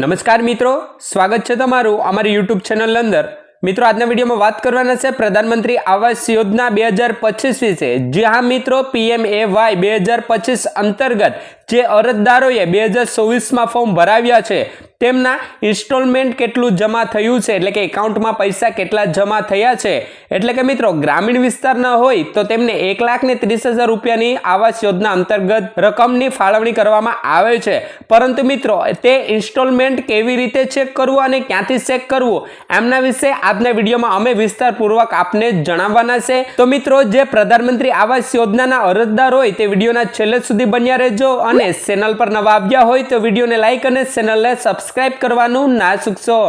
નમસ્કાર મિત્રો, સ્વાગત છે તમારું અમારી યુટ્યુબ ચેનલ અંદર. મિત્રો, આજના વિડીયોમાં વાત કરવાના છે પ્રધાનમંત્રી આવાસ યોજના બે હજાર પચીસ વિશે. જે હા મિત્રો પીએમ એ વાય બે હજાર પચીસ અંતર્ગત જે અરજદારોએ બે હજાર ચોવીસમાં ફોર્મ ભરાવ્યા છે, તેમના ઇન્સ્ટોલમેન્ટ કેટલું જમા થયું છે, એટલે કે એકાઉન્ટમાં પૈસા કેટલા જમા થયા છે? એટલે કે મિત્રો, ગ્રામીણ વિસ્તારના હોય તો તેમને એક લાખ ને ત્રીસ હજાર રૂપિયાની આવાસ યોજના અંતર્ગત રકમની ફાળવણી કરવામાં આવે છે. પરંતુ મિત્રો, તે ઇન્સ્ટોલમેન્ટ કેવી રીતે ચેક કરવું અને ક્યાંથી ચેક કરવું, એમના વિશે આજના વિડીયોમાં અમે વિસ્તારપૂર્વક આપને જણાવવાના છે. તો મિત્રો, જે પ્રધાનમંત્રી આવાસ યોજનાના અરજદાર હોય તે વિડીયોના છેલ્લે સુધી બન્યા રહેજો અને ચેનલ પર નવા આવ્યા હોય તો વિડીયોને લાઈક અને ચેનલને સબસ્ક્રાઇબ કરવાનું ના ચૂકશો.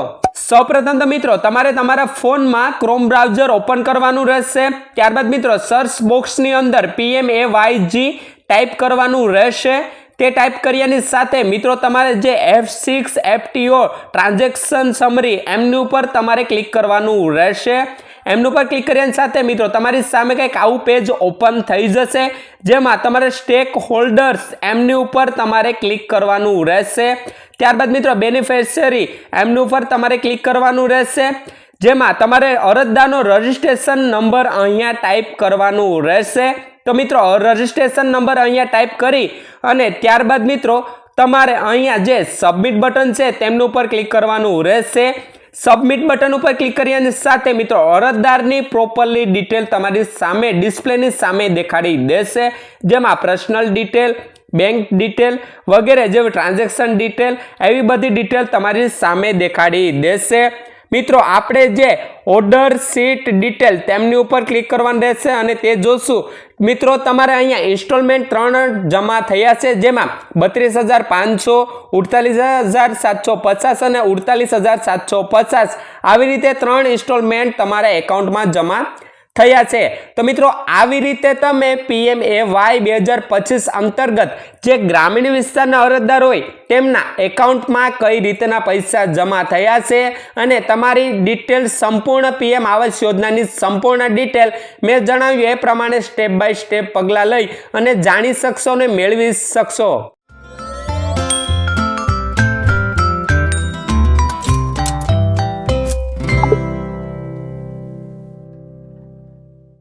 સૌપ્રથમ તો મિત્રો, તમારે તમારા ફોનમાં ક્રોમ બ્રાઉઝર ઓપન કરવાનું રહેશે. ત્યારબાદ મિત્રો સર્ચ બોક્સની અંદર પીએમ એ વાયજી ટાઈપ કરવાનું રહેશે. તે ટાઈપ કર્યાની સાથે મિત્રો, તમારે જે F six FTO transaction summary એમની ઉપર તમારે ક્લિક કરવાનું રહેશે. એમનું પર ક્લિક કરીને સાથે મિત્રો, તમારી સામે કંઈક આવું પેજ ઓપન થઈ જશે, જેમાં તમારે સ્ટેક હોલ્ડર્સ એમની ઉપર તમારે ક્લિક કરવાનું રહેશે. ત્યારબાદ મિત્રો બેનિફિશિયરી એમની ઉપર તમારે ક્લિક કરવાનું રહેશે, જેમાં તમારે અરજદારનો રજિસ્ટ્રેશન નંબર અહીંયા ટાઈપ કરવાનું રહેશે. તો મિત્રો રજિસ્ટ્રેશન નંબર અહીંયા ટાઈપ કરી અને ત્યારબાદ મિત્રો, તમારે અહીંયા જે સબમિટ બટન છે, તેમનું ઉપર ક્લિક કરવાનું રહેશે. સબમિટ બટન ઉપર ક્લિક કરી અને સાથે મિત્રો અરજદારની પ્રોપરલી ડિટેલ તમારી સામે ડિસ્પ્લેની સામે દેખાડી દેશે. જેમાં પર્સનલ ડિટેલ બેંક ડિટેલ વગેરે જેવી ટ્રાન્ઝેક્શન ડિટેલ એવી બધી ડિટેલ તમારી સામે દેખાડી દેશે. મિત્રો, આપણે જે ઓર્ડર સીટ ડિટેલ તેમની ઉપર ક્લિક કરવાનું રહેશે અને તે જોશું. મિત્રો, તમારે અહીંયા ઇન્સ્ટોલમેન્ટ ત્રણ જમા થયા છે, જેમાં બત્રીસ હજાર પાંચસો, ઉડતાલીસ હજાર સાતસો પચાસ અને ઉડતાલીસ હજાર સાતસો પચાસ. આવી રીતે ત્રણ ઇન્સ્ટોલમેન્ટ તમારા એકાઉન્ટમાં જમા થયા છે. તો મિત્રો, આવી રીતે તમે પીએમ એ વાય બે હજાર પચીસ અંતર્ગત જે ગ્રામીણ વિસ્તારના અરજદાર હોય, તેમના એકાઉન્ટમાં કઈ રીતના પૈસા જમા થયા છે અને તમારી ડિટેલ સંપૂર્ણ પીએમ આવાસ યોજનાની સંપૂર્ણ ડિટેલ મેં જણાવ્યું એ પ્રમાણે સ્ટેપ બાય સ્ટેપ પગલાં લઈ અને જાણી શકશો અને મેળવી શકશો.